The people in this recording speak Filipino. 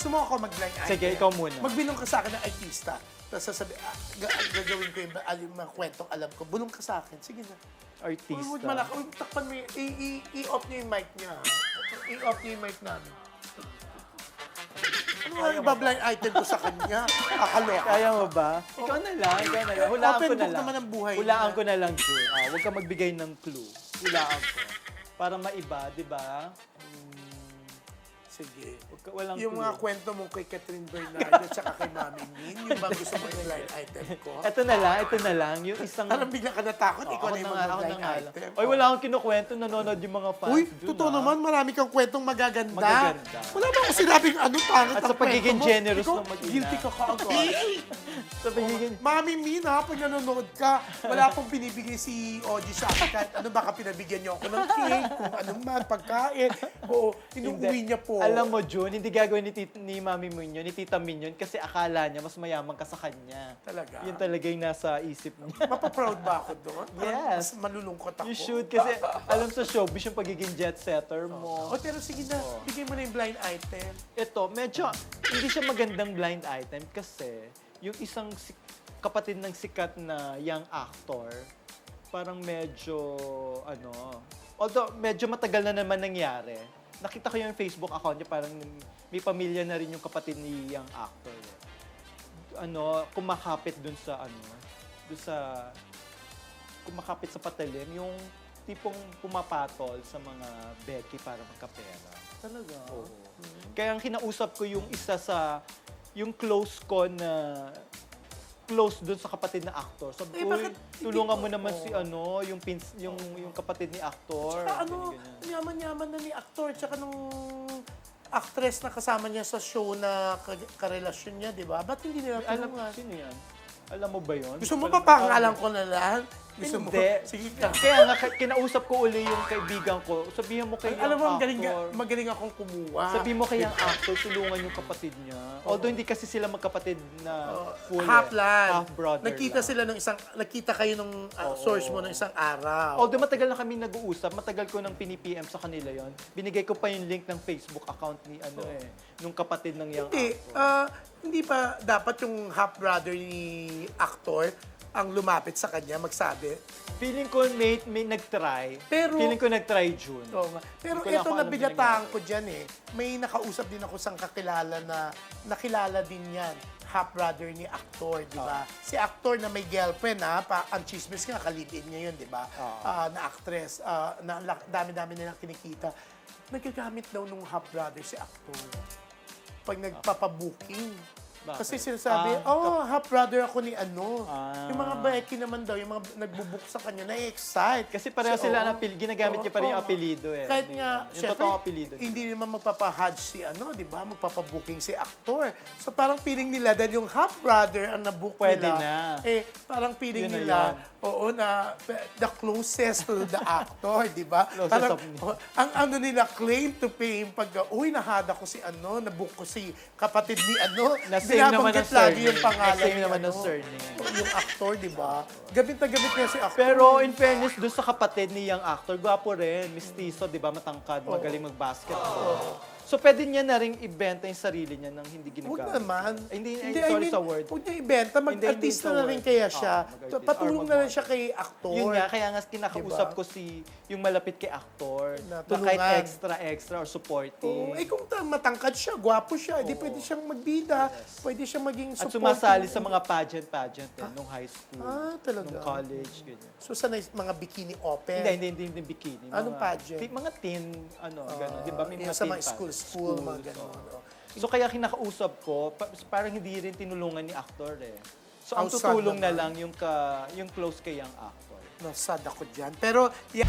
gusto mo ako mag-blind item? Sige, ikaw muna. Magbilong ka sa akin ng artista. Tapos sasabi, ah, ga- gagawin ko yung, yung mga kwentong alam ko. Bulong ka sa akin. Sige na. Artista. malaki. Huwag takpan mo yung, i- i- i-off niyo yung mic niya. ha? I-off niyo yung mic namin. Ano nga yung blind item ko sa kanya? Akaloka. Kaya mo ba? Ikaw na lang, ikaw na lang. Hulaan Open ko na book lang. naman ang buhay Hulaan ko na lang, Jun. Ah, huwag ka magbigay ng clue. Hulaan ko. Para maiba, di ba? Sige. huwag ka, walang Yung clue. mga kwento mo kay Catherine Bernardo at saka kay Mami Min, yung bang gusto mo yung blind item ko? Ito na lang, ito na lang. Yung isang... Parang bigla ka natakot, Oo, ikaw ako na yung nga, ako na nga lang. item. Oy, wala akong kinukwento. Nanonood yung mga fans. Uy, dun, totoo ah. naman, marami kang kwentong magaganda. Magaganda. Wala ba akong sinabing ano pangit At ang sa pagiging kwento mo? generous Ikaw, ng mag-ina. Guilty ka kaagad. Sa pagiging... Mami Min, ha, pag nanonood ka, wala pong binibigay si Oji sa akin. Kahit ano, baka pinabigyan niyo ako ng cake, kung ano man, pagkain. Oo, inuuwi niya po. Alam mo, Jun, hindi gagawin ni, tit- ni Mami mo yun, ni Tita Min yun, kasi akala niya mas mayaman ka sa kanya. Talaga? Yun talaga yung nasa isip niya. Mapaproud ba ako doon? Parang Yes. Mas malulungkot ako. You should, kasi alam sa showbiz yung pagiging jet setter mo. Oh, pero sige na, bigay mo na yung blind item. Ito, medyo, hindi siya magandang blind item kasi yung isang si- kapatid ng sikat na young actor, parang medyo, ano, although medyo matagal na naman nangyari. Nakita ko yung Facebook account niya, parang may pamilya na rin yung kapatid ni young actor. Ano, kumakapit dun sa, ano, dun sa, kumakapit sa patalim, yung tipong pumapatol sa mga Becky para magkapera. Talaga? Oo. Kaya ang kinausap ko yung isa sa, yung close ko na close dun sa kapatid na actor. Sabi Eh, bakit "Uy, tulungan mo naman Oo. si ano, yung pins, yung yung kapatid ni actor. Tsaka ano, Ganyan, ganyan. Yaman-yaman na ni actor, tsaka nung actress na kasama niya sa show na ka- karelasyon niya, di ba? Ba't hindi nila Alam, tulungan? sino yan? Alam mo ba yun? Gusto mo pa pangalan ko na lang? Gusto mo? Hindi. Sige ka. Kaya nga, kinausap ko uli yung kaibigan ko. Sabihin mo kay Alam mo, yung magaling, actor. magaling akong kumuha. Sabihin mo kay yung actor, tulungan yung kapatid niya. Although hindi kasi sila magkapatid na full. half eh. land. Half brother Nakita lang. sila ng isang, nakita kayo ng uh, Oo. source mo ng isang araw. Although matagal na kami nag-uusap, matagal ko nang pini-PM sa kanila yon. Binigay ko pa yung link ng Facebook account ni ano eh, nung kapatid ng young Hindi, actor. ah, hindi pa dapat yung half brother ni actor ang lumapit sa kanya, magsabi. Feeling ko may, may nag-try. Pero- Feeling ko nag-try June. Oo nga. Pero Hindi ko lang ito kung din ko dyan eh. May nakausap din ako sang kakilala na nakilala din yan. Half brother ni actor, di ba? Si actor na may girlfriend ha, pa, ang chismis nga, kalibin niya yun, di ba? Oo. Ah, na actress, ah, na lak- dami-dami nilang kinikita. Nagagamit daw nung half brother si actor. Pag nagpapabooking. Bakit? Kasi sinasabi, Ah, oh, half brother ako ni ano. Ah. Yung mga Becky naman daw, yung mga nagbubook sa kanya, na-excite. Kasi pareho sila oo. ng apel, ginagamit niya pa rin yung Oo. apelido eh. Kahit nga, yun. Yung syempre, totoong apelido. hindi naman magpapahadge si ano, di ba? Magpapabooking si actor. So parang feeling nila dahil yung half brother ang nabook Pwede nila. na. Eh, parang feeling Yun na nila, oo na, the closest to the actor, di ba? Closest Parang, of me. oh, ang ano nila, claim to fame, pag, uy, nahada ko si ano, nabook ko si kapatid ni ano, Na-same naman binabanggit ang lagi surname. yung pangalan Na-same ni naman ang surname. Yung actor, di ba? Gamit na gamit niya si actor. Pero in fairness, doon sa kapatid ni young actor, gwapo rin, mistiso, di ba, matangkad, magaling mag-basketball. So pwede niya na rin ibenta yung sarili niya nang hindi Huwag ginagamit. naman. Ay, Hindi, ay, I sorry mean, sa word. Huwag niya ibenta. Hindi, hindi Mag-artista sa na rin kaya Ah, siya. mag-artist. Patulong na rin siya kay actor. Yun nga, kaya nga kinakausap Diba? ko si yung malapit kay actor Na na, kahit tulungan. extra, extra or supporting. Oo, eh kung ta- matangkad siya, gwapo siya, di pwede siyang magbida, pwede siyang maging At supporting. sumasali sa mga pageant-pageant eh, nung high school, Ah, talaga? nung college, ganyan. So, sanay mga bikini open. Hindi, hindi, hindi, hindi bikini. Anong pageant? mga teen, ano, gano'n. Di ba? May mga sa mga school, school, mga gano'n. oo. So kaya kinakausap ko, pa- parang hindi rin tinulungan ni actor eh. So ang sad tutulong na naman. lang yung ka yung close kay young actor. Nasad ako dyan. Pero, yan.